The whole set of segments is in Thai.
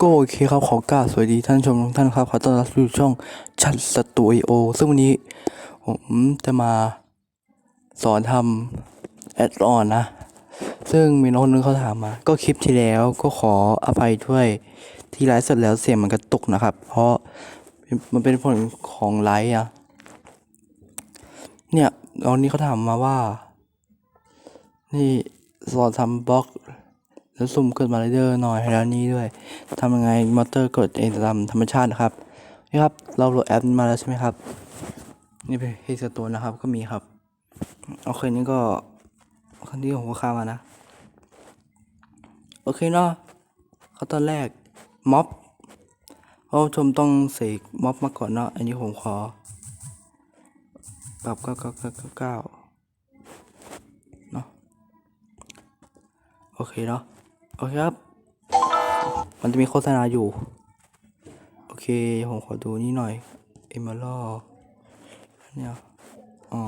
ก็โอเคครับขอกราบสวัสดีท่านชมทุกท่านครับขอต้อนรับสู่ช่องชัดสตูดิโอซึ่งวันนี้ผมจะมาสอนทำแอดออนนะ ซึ่งมีน้องนึงเขาถามมา ก็คลิปที่แล้วก็ขออภัยด้วย ที่ไลฟ์เสร็จแล้วเสียงมันกระตุกนะครับ เพราะมันเป็นผลของไลฟ์อะเนี่ยน้องนี้เขาถามมาว่า นี่สอนทำบล็อก แล้วสุ่มเกิดมาเรื่อยๆหน่อยแล้วนี้ด้วยทำยังไงมอเตอร์เกิดเองตามธรรมชาตินะครับนี่ครับเราโหลดแอปมาแล้วใช่ไหมครับ นี่เป็นเฮสตัวนะครับก็มีครับโอเคนี่ก็คันที่ผมก็ข้ามานะ โอเคเนาะเขาตอนแรกม็อบเราชมต้องเสกม็อบมาก่อนเนาะอันนี้ผมขอปรับเก้าเก้าเก้าเก้าเนาะโอเคเนาะ โอเคครับ มันจะมีโฆษณาอยู่ โอเค ผมขอดูนี่หน่อย เอม r ลเนี่ยอ๋อ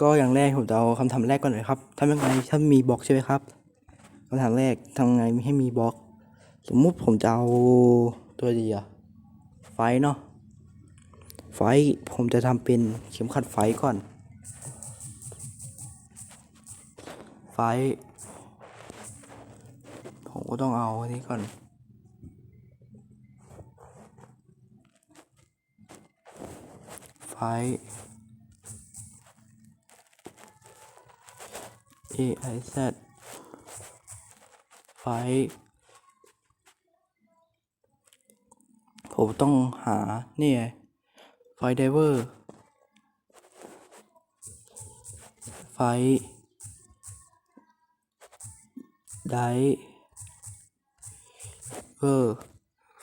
ก็อย่างแรกผมจะเอาคำถามแรกก่อนเลยครับทำยังไงถ้ามีบล็อกใช่ไหมครับคำถามแรกทำไงให้มีบล็อก สมมุติผมจะเอาตัวดีอะไฟเนาะ ไฟผมจะทำเป็นเข็มขัดไฟก่อน ไฟ ก็ต้องเอาอันนี้ก่อนไฟ A I Z ไฟ ผมต้องหา นี่ไง ไฟไดเวอร์ ไฟได เวอร์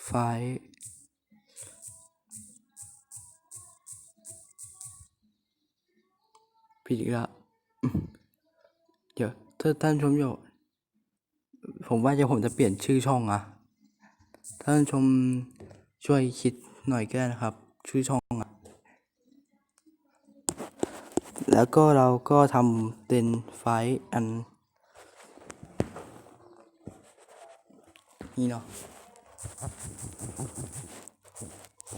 ไฟผิดอีกแล้วเดี๋ยวถ้าท่านชมอยู่ผมว่าจะผมจะเปลี่ยนชื่อช่องอะท่านชมช่วยคิดหน่อยก็ได้นะครับ ชื่อช่องอะแล้วก็เราก็ทำเป็นไฟล์อัน นี่เนาะ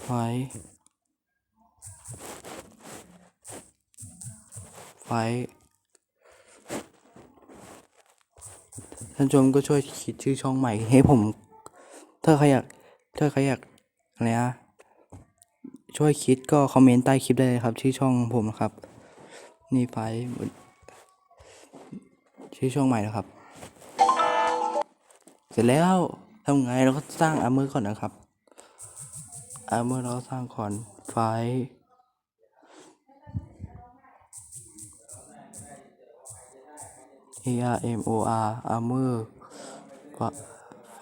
ไฟไฟท่านชมก็ช่วยคิดชื่อช่องใหม่ให้ผม ถ้าใครอยากถ้าใครอยากอะไรนะช่วยคิดก็คอมเมนต์ใต้คลิปได้เลยครับ ชื่อช่องผมนะครับ นี่ไฟชื่อช่องใหม่นะครับ เสร็จแล้ว ทำไงเราก็สร้างอาร์เมอร์ก่อนนะครับอาร์เมอร์เราสร้างก่อนไฟล์ A R M O R อาร์เมอร์ไฟ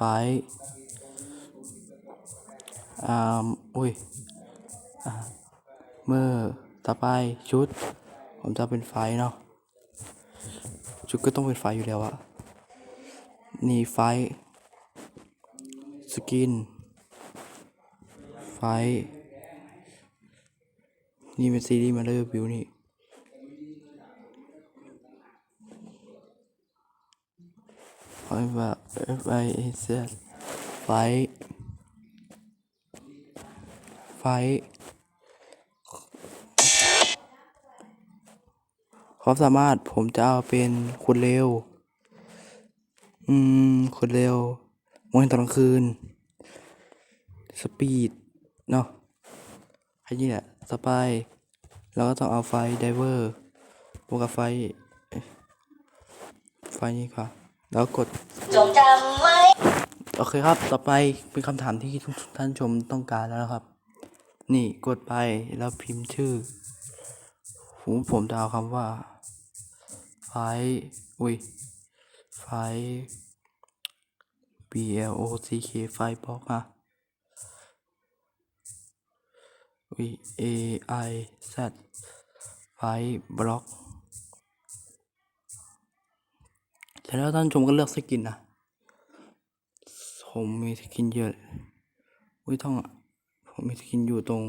อาร์มอุ้ยเมื่อต่อไปชุด ผมจะเป็นไฟเนาะชุดก็ต้องเป็นไฟอยู่แล้วอะนี่ไฟ กิน ไฟ นี่เป็นซีรีส์มาเลอร์บิวนี่ ไฟแบบ F I A Z ไฟ ไฟ ความสามารถผมจะเอาเป็นคนเร็ว อืมคนเร็ว มองเห็นตอนกลางคืน สปีด เนาะแค่นี้แหละสปายเราก็ต้องเอาไฟไดเวอร์บวกกับไฟ ไฟนี่ค่ะ แล้วกดจงจำไว้โอเคครับ ต่อไปเป็นคำถามที่ทุกท่านชมต้องการแล้วนะครับ นี่กดไปแล้วพิมพ์ชื่อ ผมผมจะเอาคำว่า ไฟ อุ้ย ไฟ B L O C K ไฟบล็อกอะอุ้ย A I Z ไฟบล็อกแล้วท่านชมก็เลือกสกินนะผมมีสกินเยอะอุ้ยท่องผมมีสกินอยู่ตรง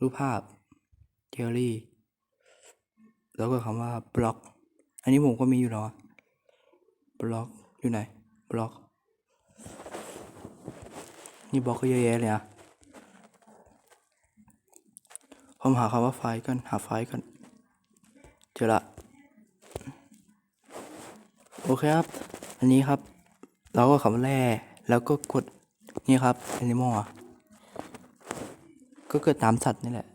รูปภาพเกลลี่ แล้วก็คำว่าบล็อก อันนี้ผมก็มีอยู่แล้วบล็อกอยู่ไหน บล็อก นี่บล็อกก็เยอะแยะเลยอะผมหาคำว่าไฟล์ก่อนหาไฟล์ก่อนเจอละ โอเคครับ อันนี้ครับ เราก็คำแร่แล้วก็กดนี่ครับ animal อะก็เกิดตามสัตว์นี่แหละ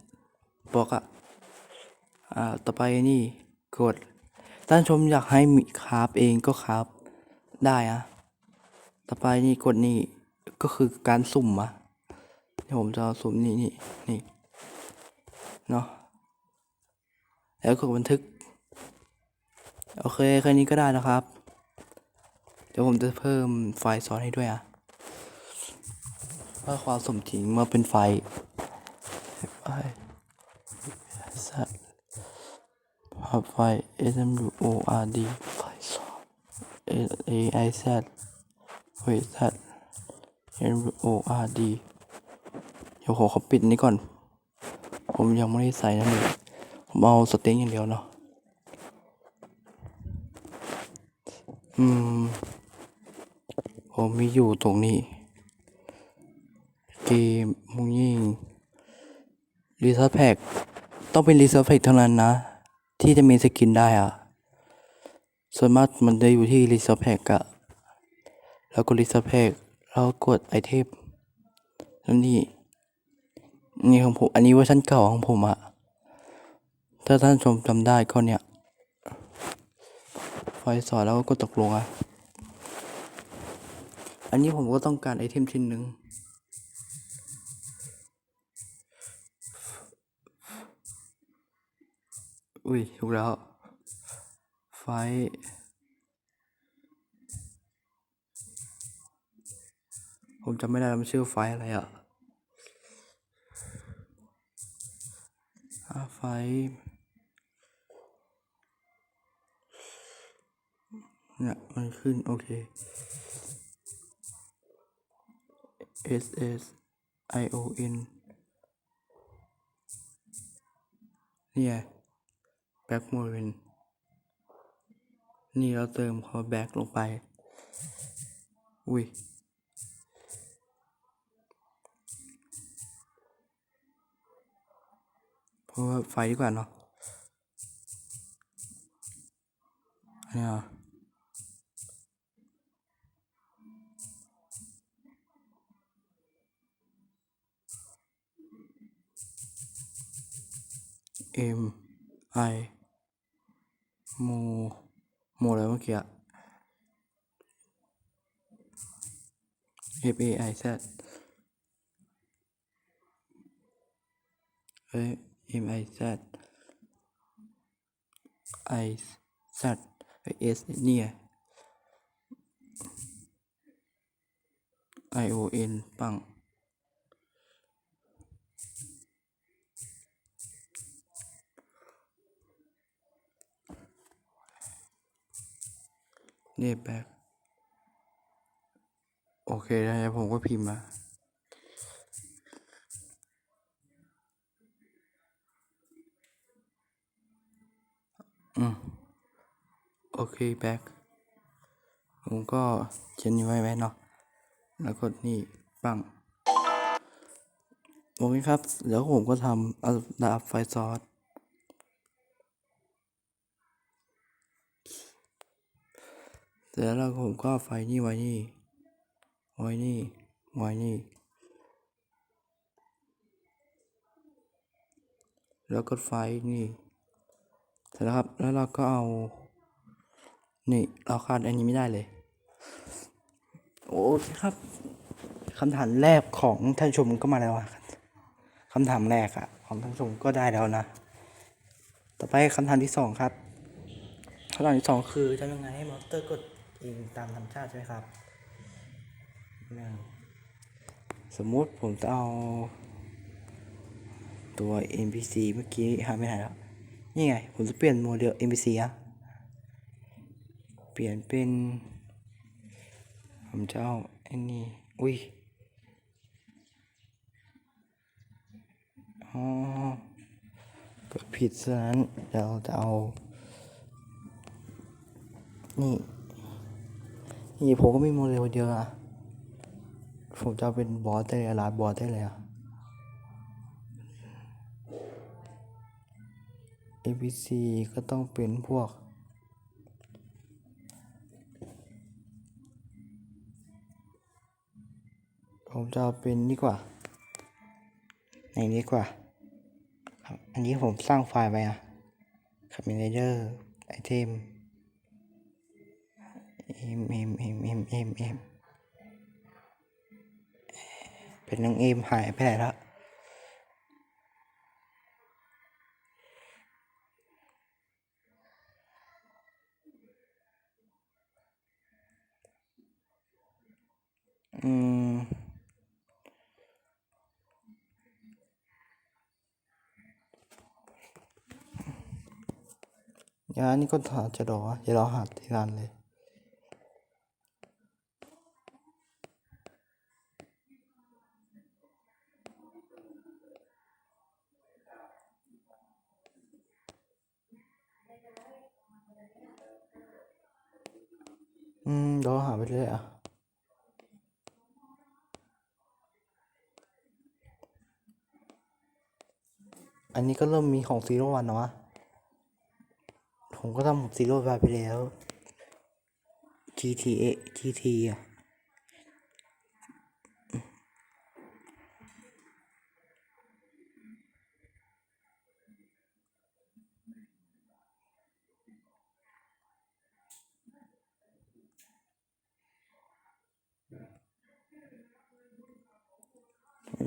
บอกอะอ่าต่อไปนี่กดท่านชมอยากให้มีคราฟเองก็คราฟได้อะ ต่อไปนี่กดนี่ก็คือการสุ่มอะเดี๋ยวผมจะสุ่มนี่นี่นี่เนาะแล้วกดบันทึก โอเคแค่นี้ก็ได้นะครับ เดี๋ยวผมจะเพิ่มไฟล์ซ้อนให้ด้วยอะเพื่อความสมจริงมื่อเป็นไฟล์ไฟล์สัตว์ภาพไฟ SMWORD ไฟซ้อน AIZ ไฟล์ Z MWORD เดี๋ยวผมขอปิดนี้ก่อน ผมยังไม่ได้ใส่นั่นเลยผมเอาสเต็งอย่างเดียวเนาะ อืม ผมมีอยู่ตรงนี้ เกมมุงยิงรีเซิร์ชแพ็กต้องเป็นรีเซิร์ชแพ็กเท่านั้นนะ ที่จะมีสกินได้อะส่วนมากมันจะอยู่ที่รีเซิร์ชแพ็กอะ แล้วก็รีเซิร์ชแพ็กแล้วกดไอเทมแล้วนี่นี่ของผม อันนี้เวอร์ชันเก่าของผมอะถ้าท่านชมจำได้ก็เนี่ยไฟสอนแล้วก็กดตกลงอะอันนี้ผมก็ต้องการไอเทมชิ้นหนึ่งอุ้ยถูกแล้ว ไฟ ผมจำไม่ได้มันชื่อไฟอะไรอะอ่าไฟ เนี่ย มันขึ้น โอเค S S I O N เนี่ย back m o r i n นี่เราเติมคอ back ลงไป อุ้ย ไฟดีกว่าเนาะเนี่ย M I โมโมอะไรเมื่อกี้อะ F A I Z เอ้ย M I Z I Z S เนี่ย I O N ปัง เนี่ยแบกโอเคแล้วผมก็พิมพ์มา อืมโอเคแบกผมก็เขียนนี้ไว้ไว้เนาะแล้วกดนี่ปังโอเคครับ แล้วผมก็ทำอัดาบไฟซอสเสร็จแล้วผมก็ไฟนี่ไว้นี่ไว้นี่ไว้นี่ แล้วกดไฟนี่ ร็จแล้วครับ แล้วเราก็เอา นี่ เราขาดอันนี้ไม่ได้เลย โอเคครับคำถามแรกของท่านชมก็มาแล้วอะคำถามแรกอะของท่านชมก็ได้แล้วนะ ต่อไปคำถามที่สองครับคำถามที่สองคือทำยังไงให้มอนสเตอร์กดเองตามธรรมชาติใช่ไหมครับสมมุติผมจะเอาตัว NPC เมื่อกี้หาไม่ได้แล้ว นี่ไง ผมจะเปลี่ยนโมเดล NPC อะเปลี่ยนเป็น ผมจะเอาอ้นี่อุ้ย อ๋อกดผิดซะนั้นเดี๋ยวเราจะเอา นี่ นี่ผมก็มีโมเดลเยอะอะผมจะเอาเป็นบอสได้เลยลาบอสได้เลยอะ ABC ก็ต้องเป็นพวก ผมจะเอาเป็นนี่กว่าไหนดีกว่า ครับ อันนี้ผมสร้างไฟล์ไว้อะครับมีเลเยอร์ไอเทมเอ็มเอ็มเอ็มเอ็มเอ็มเอ็มเป็นน้องเอ็มหายไปไหนละ งานนี้ก็หาจะรอเดี๋ยวเราหาที่ร้านเลยอืมราหาไปเรื่อยอะอันนี้ก็เริ่มมีของซีโร่วันแล้ววะ ผมก็ทำซีโร่วันไปแล้ว GTA GT อะ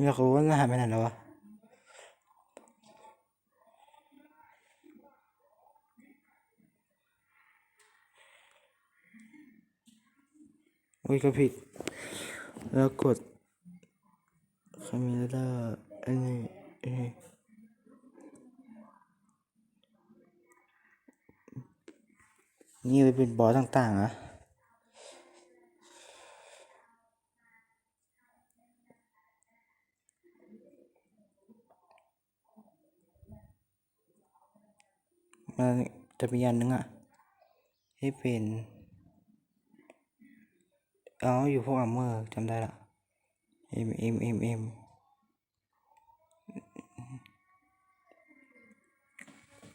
อยากรู้ว่ามันหายไปไหนแล้ววะ อุ้ยก็ผิด แล้วกดคามิล่าอันนี้อันนี้นี่ไปเป็นบอสต่างๆอะมันจะมีอันนึงอะที่เป็น อ๋ออยู่พวกอัมเมอร์จำได้ละเอ็มเอ็มเอ็มเอ็ม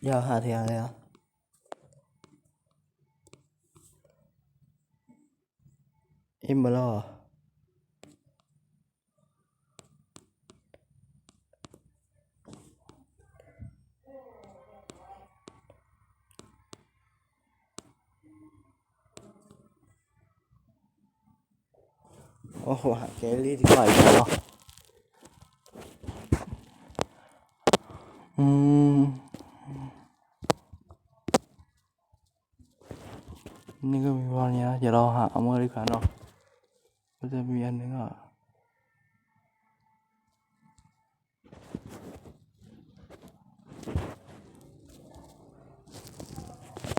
ยาวหาทียงเลยอะเอ็มเบลอ โอ้โหหาแกลลี่ดีกว่าอีกแล้วอืมนี่ก็มีวันนี้เดี๋ยวเราหาเอัมเมอดีกว่าเนาะก็จะมีอันนึงอะ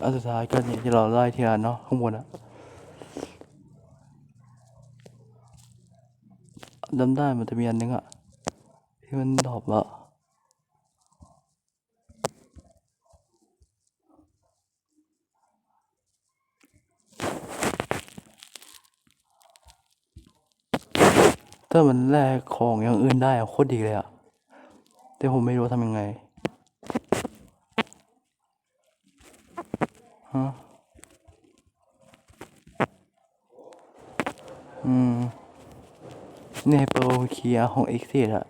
อันสุดท้ายก็เนี่ยที่เราไล่ทีละเนาะข้างบนอะ จำได้มันจะมีอันนึงอะที่มันดอปอะถ้ามันแลกของอย่างอื่นได้อะโคตรดีเลยอะแต่ผมไม่รู้ทำยังไงฮะอืม เนี่ยโปรเคียของ x อ็อะ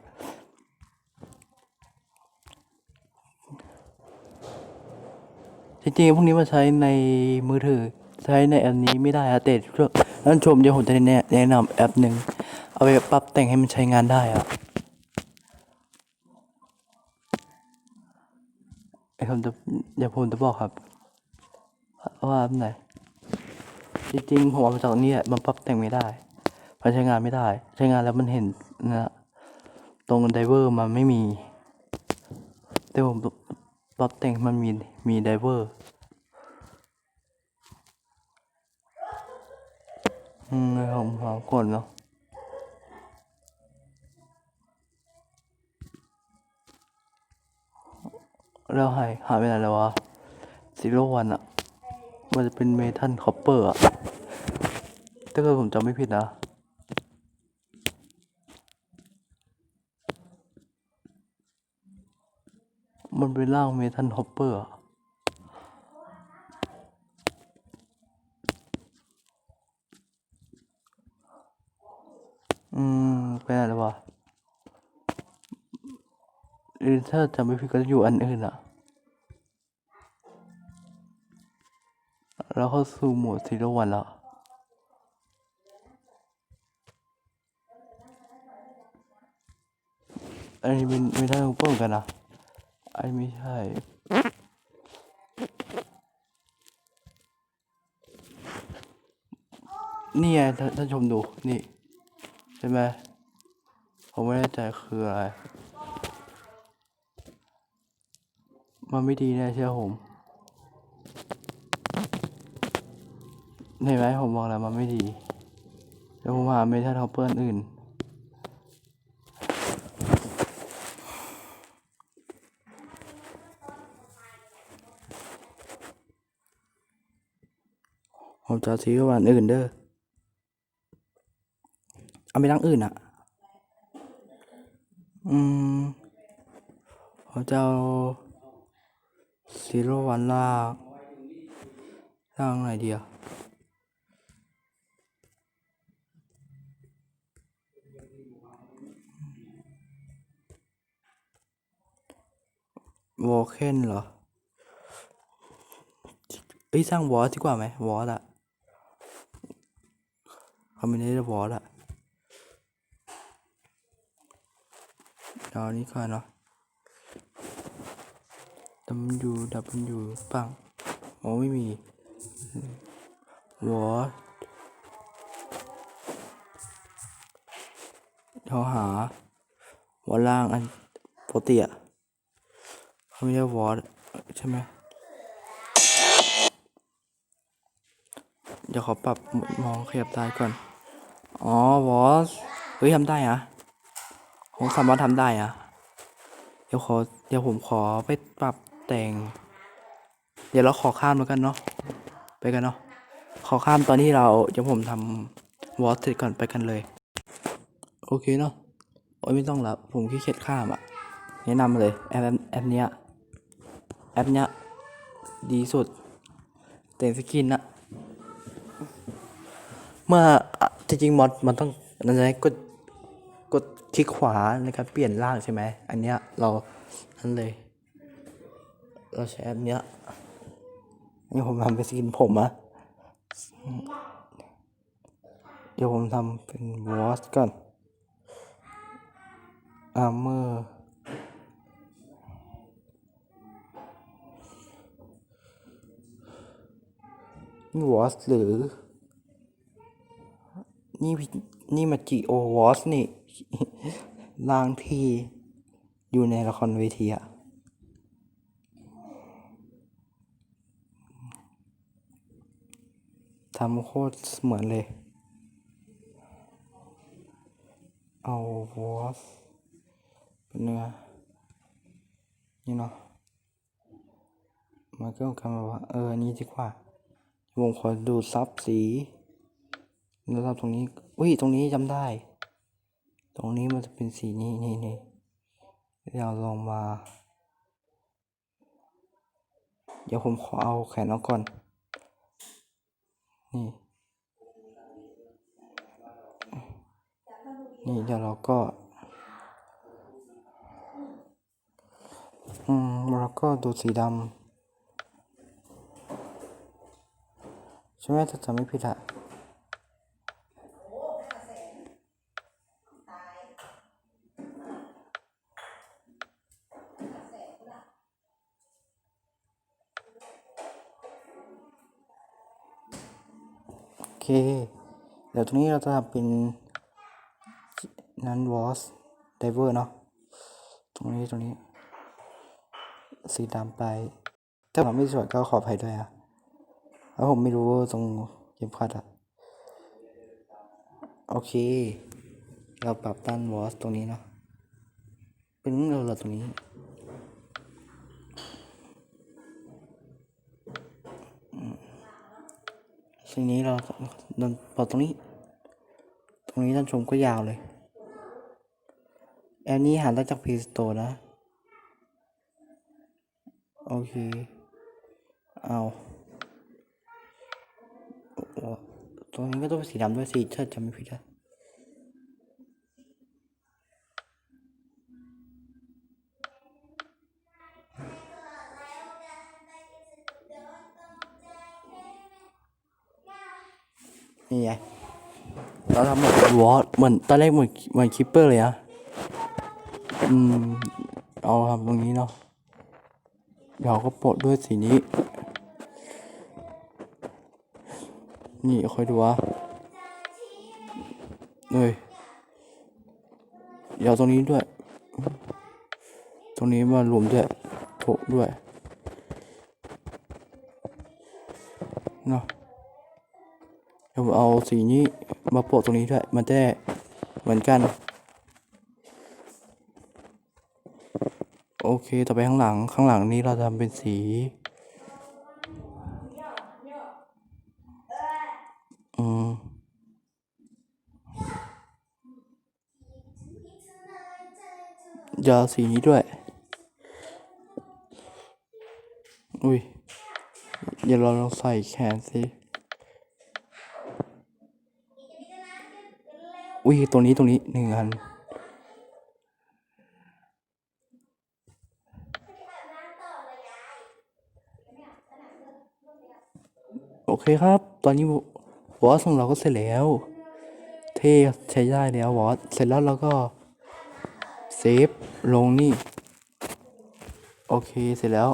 จริงๆพวกนี้มาใช้ในมือถือ ใช้ในแอปนี้ไม่ได้อะแต่เพื่อท่านชมเดี๋ยวผมจะแนะนำแอปหนึ่งเอาไปปรับแต่งให้มันใช้งานได้อะไอผมจะเดี๋ยวผมจะบอกครับ ว่าแอปไหนจริงๆผมเอามาจากนี่แหละมันปรับแต่งไม่ได้ มันใช้งานไม่ได้ ใช้งานแล้วมันเห็นนะตรงไดเวอร์มันไม่มีแต่ผมปรับแต่งมันมีมีไดเวอร์อืมผมหากดเนาะแล้วหายหายไปไหนแล้ววะซีโร่วันอะมันจะเป็นเมทัลคอปเปอร์อะถ้าเกิดผมจำไม่ผิดนะ มันเป็นร่างเมทัลฮอปเปอร์อืมเป็นอะไรวะเออถ้าจำไม่ผิดก็อยู่อันอื่นอะแล้วเข้าสู่หมวดซีโรวันล้วอันนี้เป็นไม่ได้ฮูเปอร์เหมือนกันนะ ไอ้ไม่ใช่นี่ไงท่านท่าชมดู นี่ ใช่ไหมผมไม่แน่ใจคืออะไร มันไม่ดีแน่เชื่อผมเห็นไหมผมบอกแล้วมันไม่ดี เดี๋ยวผมหาเมทัลฮอปเปอร์อื่น จะซื้อวันอื่นเด้อ เอาไปตั้งอื่นอะอืมผมจะเอาซีโร่วันลากลากไหนดีอะวอลเคนเหรอเอ้ยสร้างวอลดีกว่าไหมวอลอะ เขาไม่ได้วอลอะเอาอันนี้ก่อนเนาะดับยูดับยูปังโอ้ไม่มีวอลเขาหาวอลล่างอันปกติอะเขาไม่ได้วอลใช่ไหมเดี๋ยวขอปรับมองขยับตายก่อน อ๋อวอสเฮ้ยทำได้อะผมสามารถทำได้อะเดี๋ยวขอเดี๋ยวผมขอไปปรับแต่ง เดี๋ยวเราขอข้ามแล้วกันเนาะไปกันเนาะขอข้ามตอนที่เราเดี๋ยวผมทำวอสเสร็จก่อนไปกันเลย โอเคเนาะโอ้ยไม่ต้องละผมขี้เกียจข้ามอะแนะนำเลยแอปแอปเนี้ยแอปเนี้ยดีสุดแต่งสกินอะ เมื่อจริงๆมอดมันต้องนั่นไงกดกดคลิกขวาในการเปลี่ยนร่างใช่ไหมอันเนี้ยเรานั่นเลย เราใช้แอปเนี้ยนี่ผมทำเป็นสกินผมอะเดี๋ยวผมทำเป็นวอสก่อนอาร์เมอร์นี่วอสหรือ นี่นี่มาจิโอวอสนี่ร่างทีอยู่ในละครเวทีอะทำโคตรเหมือนเลย เอาวอสเป็นเนื้อนี่เนาะมันก็คำว่า เออ นี่ดีกว่าผมขอดูซับสี แล้วทำตรงนี้ อุ้ย ตรงนี้จำได้ ตรงนี้มันจะเป็นสีนี้นี่นี่เราลองมา เดี๋ยวผมขอเอาแขนออกก่อน นี่ นี่เดี๋ยวเราก็ อืมแล้วก็ดูสีดำใช่ไหมถ้าจำไม่ผิดอะ เคเดี๋ยวตรงนี้เราจะทำเป็นนั้นวอสไดเวอร์เนาะตรงนี้ตรงนี้ สีดำไป ถ้าผมไม่สวยก็ขออภัยด้วยอะแล้วผมไม่รู้ตรงเข็มขัดอะโอเค เราปรับตั้นวอสตรงนี้เนาะเป็นเราเรอตรงนี้ ทีนี้เราดนพอตรงนี้ ตรงนี้ท่านชมก็ยาวเลยแอปนี้หาได้จากพีสโตนะ โอเค เอาตรงนี้ก็ต้องเป็นสีดำด้วยสิถ้าจำไม่ผิดนะนี่ไง เราทำแบบ วอตเหมือนตอนแรกเหมือนเหมือนคิปเปอร์เลยอะอืม เอาทำตรงนี้เนาะเดี๋ยวก็โปะด้วยสีนี้ นี่คอยดูว่าเลยเดี๋ยวตรงนี้ด้วย ตรงนี้มารวมด้วยโถด้วย ผมเอาสีนี้มาโปะตรงนี้ด้วย มันจะเหมือนกัน โอเค ต่อไปข้างหลัง ข้างหลังนี้เราทำเป็นสี อืมจะเอาสีนี้ด้วย อุ้ย เดี๋ยวเราลองใส่แขนสิ อุ้ยตรงนี้ตรงนี้หนึ่งอันโอเคครับ ตอนนี้วอสของเราก็เสร็จแล้ว เท่ใช้ได้แล้ววอสเสร็จแล้วเราก็เซฟลงนี่ โอเคเสร็จแล้ว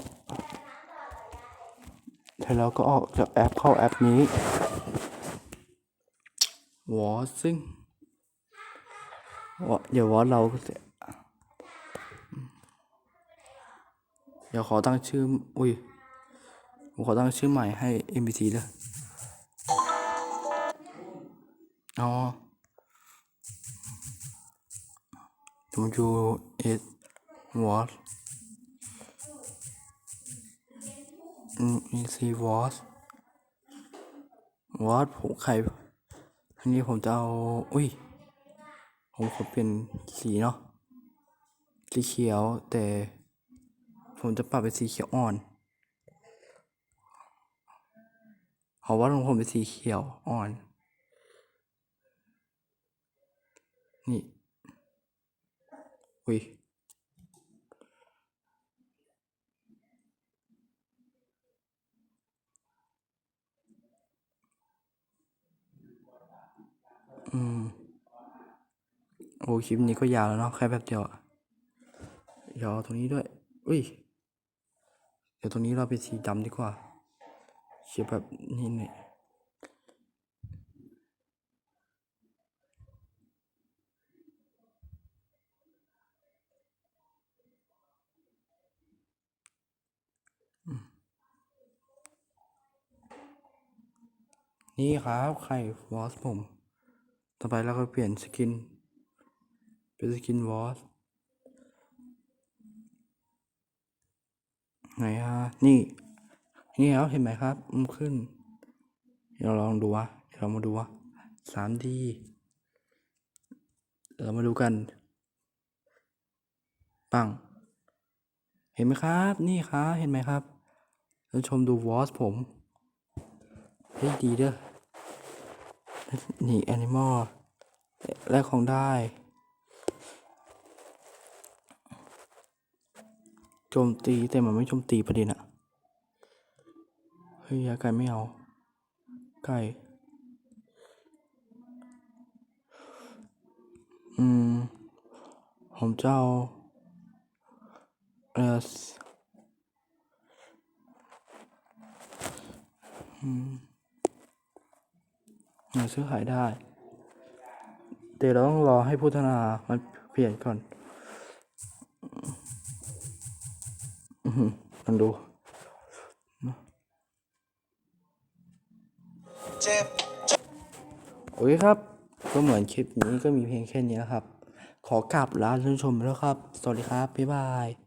เสร็จแล้วก็ออกจากแอปเข้าแอปนี้วอสซิ่ง เดี๋ยววอสเราเดี๋ยวขอตั้งชื่อ อุ้ย ผมขอตั้งชื่อใหม่ให้ NPC ด้วยอ๋อผมดู it was อืม EC was was ผมใครอันนี้ผมจะเอา อุ้ย ผมขอเปลี่ยนสีเนาะสีเขียวแต่ผมจะปรับเป็นสีเขียวอ่อนเพราะว่าของผมเป็นสีเขียวอ่อน นี่ อุ้ยอืม โอ้คลิปนี้ก็ยาวแล้วเนาะแค่แป๊บเดียวอะเดี๋ยวตรงนี้ด้วยอุ้ยเดี๋ยวตรงนี้เราเป็นสีดำดีกว่าเขียนแบบนี้หน่อยนี่ครับไข่วอสผม ต่อไปเราก็เปลี่ยนสกิน เป็นสกินวอสไหนฮะนี่ นี่ครับเห็นไหมครับมันขึ้น เราลองดูวะเรามาดูวะสามดีเรามาดูกัน ปัง เห็นไหมครับ นี่ครับเห็นไหมครับท่าชมดูวอสผมเฮ้ยดีเด้อ นี่แอนิมอลแลกของได้ โจมตีแต่มันไม่โจมตีประเด็นอะเฮ้ยยาไก่ไม่เอา ไก่ อืม ผมจะเอาเอออืมเราซื้อขายได้ แต่เราต้องรอให้พัฒนามันเปลี่ยนก่อน มันดูโอเคครับ ก็เหมือนคลิปนี้ก็มีเพียงแค่นี้นะครับ ขอกลับลาท่านผู้ชมแล้วครับ สวัสดีครับ บ๊ายบาย